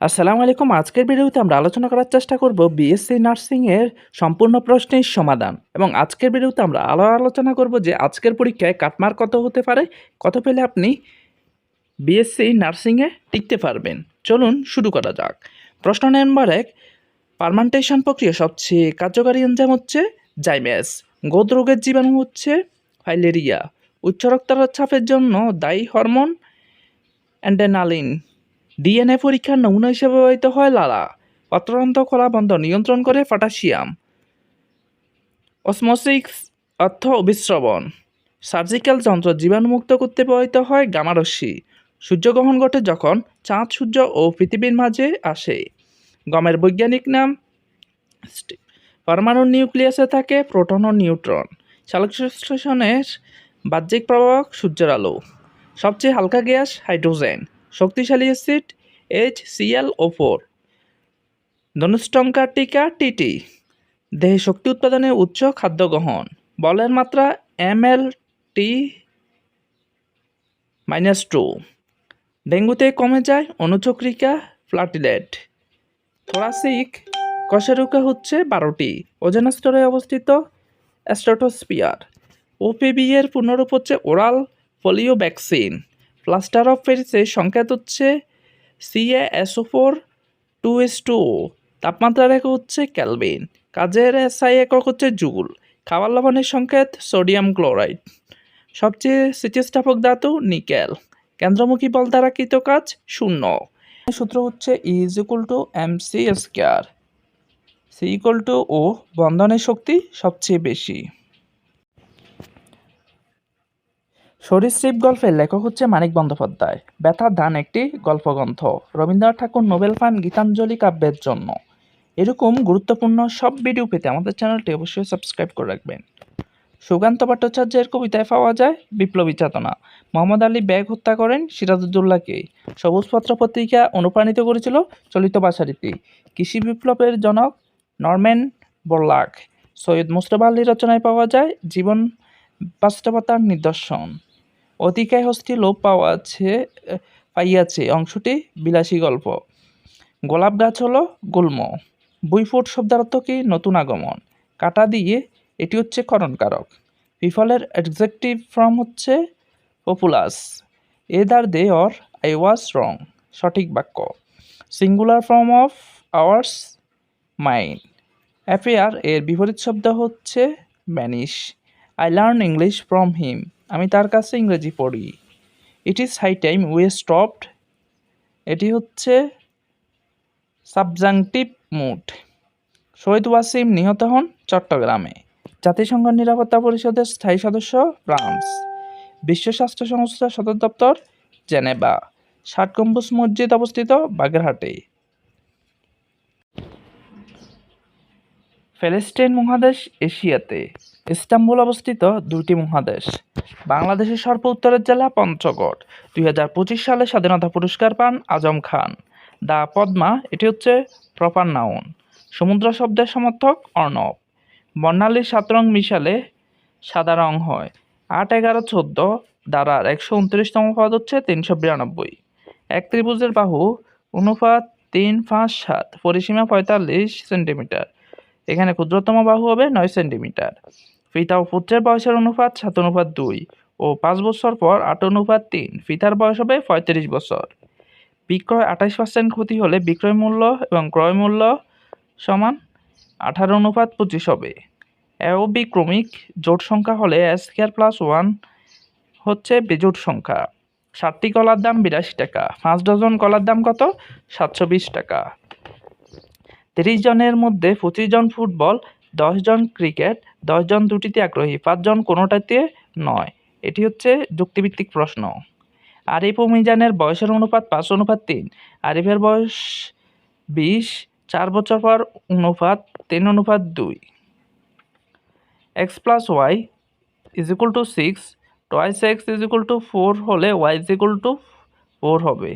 আসসালামু আলাইকুম। আজকের ভিডিওতে আমরা আলোচনা করার চেষ্টা করব বিএসসি নার্সিংয়ের সম্পূর্ণ প্রশ্নের সমাধান এবং আজকের ভিডিওতে আমরা আলো আলোচনা করব যে আজকের পরীক্ষায় কাটমার কত হতে পারে, কত পেলে আপনি বিএসসি নার্সিংয়ে টিকতে পারবেন। চলুন শুরু করা যাক। প্রশ্ন নম্বর এক পারমান্টেশন প্রক্রিয়া সবচেয়ে কার্যকারী এনজাইম হচ্ছে জাইমেস গোদ রোগের জীবাণু হচ্ছে ফাইলেরিয়া উচ্চ রক্তচাপের জন্য দায়ী হরমোন অ্যান্ডেনালিন ডিএনএ পরীক্ষার নমুনা হিসেবে ব্যবহৃত হয় লালা। পত্ররন্ধ্র খোলা বন্ধ নিয়ন্ত্রণ করে পটাশিয়াম। অসমোসিক্স অর্থ অবিশ্রবণ সার্জিক্যাল যন্ত্র জীবাণুমুক্ত করতে ব্যবহৃত হয় গামারশ্মি সূর্যগ্রহণ ঘটে যখন চাঁদ, সূর্য ও পৃথিবীর মাঝে আসে। গমের বৈজ্ঞানিক নাম পরমাণুর নিউক্লিয়াসে থাকে প্রোটন ও নিউট্রন। সংশ্লেষণের বাহ্যিক প্রভাব সূর্যের আলো। সবচেয়ে হালকা গ্যাস হাইড্রোজেন। শক্তিশালী acid H Cl O four ধনুষ্টঙ্কার টিকা টিটি দেহে শক্তি উৎপাদনে উচ্চ খাদ্য গ্রহণ বলের মাত্রা M L T minus two ডেঙ্গুতে কমে যায় অনুচক্রিকা প্লাটিলেট থোরাসিক কশেরুকা হচ্ছে বারোটি। ওজন স্তরে অবস্থিত স্ট্রাটোস্পিয়ার ওপিবি এর পুনরূপ হচ্ছে oral polio vaccine plaster of প্যারিসের সংকেত হচ্ছে CA SO four two S two তাপমাত্রা রেখা হচ্ছে ক্যালভিন কাজের এসআই একক হচ্ছে জুল, খাবার লবণের সংকেত সোডিয়াম ক্লোরাইড সবচেয়ে স্থিতিস্থাপক ধাতু নিকেল, কেন্দ্রমুখী বল দ্বারা কৃত কাজ শূন্য সূত্র হচ্ছে is equal to M C square C equal to O বন্ধনের শক্তি সবচেয়ে বেশি। সরীসৃপ গল্পের লেখক হচ্ছে মানিক বন্দ্যোপাধ্যায়। ব্যথার ধান একটি গল্পগ্রন্থ। রবীন্দ্রনাথ ঠাকুর নোবেল পান গীতাঞ্জলি কাব্যের জন্য। এরকম গুরুত্বপূর্ণ সব ভিডিও পেতে আমাদের চ্যানেলটি অবশ্যই সাবস্ক্রাইব করে রাখবেন। সুকান্ত ভট্টাচার্যের কবিতায় পাওয়া যায় বিপ্লবী চেতনা। মোহাম্মদ আলী ব্যাগ হত্যা করেন সিরাজউদ্দৌলাকে সবুজপত্র পত্রিকা অনুপ্রাণিত করেছিল চলিত ভাষারীতি কৃষি বিপ্লবের জনক নরম্যান বোরলাক সৈয়দ মুস্তফা আলীর রচনায় পাওয়া যায় জীবন বাস্তবতার নিদর্শন। অতিকায় হস্তি লোপ পাওয়াছে, পাইয়াছে অংশটি বিলাসী গল্প। গোলাপ গাছ হলো গুল্ম। বুইফুট শব্দার্থ কি নতুন আগমন। কাটা দিয়ে এটি হচ্ছে করণকারক পিফলের অ্যাডজেক্টিভ ফর্ম হচ্ছে populous either they or I was wrong সঠিক বাক্য। Singular form of ours mind affair এর বিপরীত শব্দ হচ্ছে mannish I learn English from him আমি তার কাছে ইংরেজি পড়ি। It is high time we stopped এটি হচ্ছে সাবজাংটিভ মুড শহীদ ওয়াসিম নিহত হন চট্টগ্রামে। জাতিসংঘ নিরাপত্তা পরিষদের স্থায়ী সদস্য ফ্রান্স। বিশ্ব স্বাস্থ্য সংস্থার সদর দপ্তর জেনেভা। ষাট গম্বুজ মসজিদ অবস্থিত বাগেরহাটে। প্যালেস্টাইন মহাদেশ এশিয়াতে। ইস্তাম্বুল অবস্থিত দুটি মহাদেশ। বাংলাদেশের সর্ব উত্তরের জেলা পঞ্চগড়। দুই হাজার পঁচিশ সালে স্বাধীনতা পুরস্কার পান আজম খান। দা পদ্মা, এটি হচ্ছে প্রপার নাউন। সমুদ্র শব্দের সমর্থক অর্ণব। বর্ণালীর সাত রং মিশালে সাদা রং হয়। আট এগারো চোদ্দ দ্বারার একশো উনত্রিশতম পদ হচ্ছে তিনশো বিরানব্বই। এক ত্রিভুজের বাহু অনুপাত তিন পাঁচ সাত, পরিসীমা পঁয়তাল্লিশ সেন্টিমিটার। এখানে ক্ষুদ্রতম বাহু হবে নয় সেন্টিমিটার। ফিতা ও পুত্রের বয়সের অনুপাত সাত, অনুপাত দুই ও পাঁচ বছর পর আট, অনুপাত তিন। ফিতার বয়স হবে পঁয়ত্রিশ বছর। বিক্রয় আঠাশ পার্সেন্ট ক্ষতি হলে বিক্রয় মূল্য এবং ক্রয় মূল্য সমান আঠারো, অনুপাত পঁচিশ হবে। অ্যাওবি ক্রমিক জোট সংখ্যা হলে স্কোয়ার প্লাস ওয়ান হচ্ছে বেজোট সংখ্যা। সাতটি কলার দাম বিরাশি টাকা। পাঁচ ডজন কলার দাম কত? সাতশো বিশ টাকা। তিরিশ জনের মধ্যে পঁচিশ জন ফুটবল, দশ জন ক্রিকেট, দশ জন দুটিতে আগ্রহী পাঁচজন কোনোটাতে নয়। এটি হচ্ছে যুক্তিভিত্তিক প্রশ্ন। আরিফ ও মিজানের বয়সের অনুপাত পাঁচ, অনুপাত তিন। আরিফের বয়স বিশ, চার বছর পর অনুপাত তিন, অনুপাত দুই। X plus Y is equal to six, twice X is equal to four হলে Y is equal to four হবে।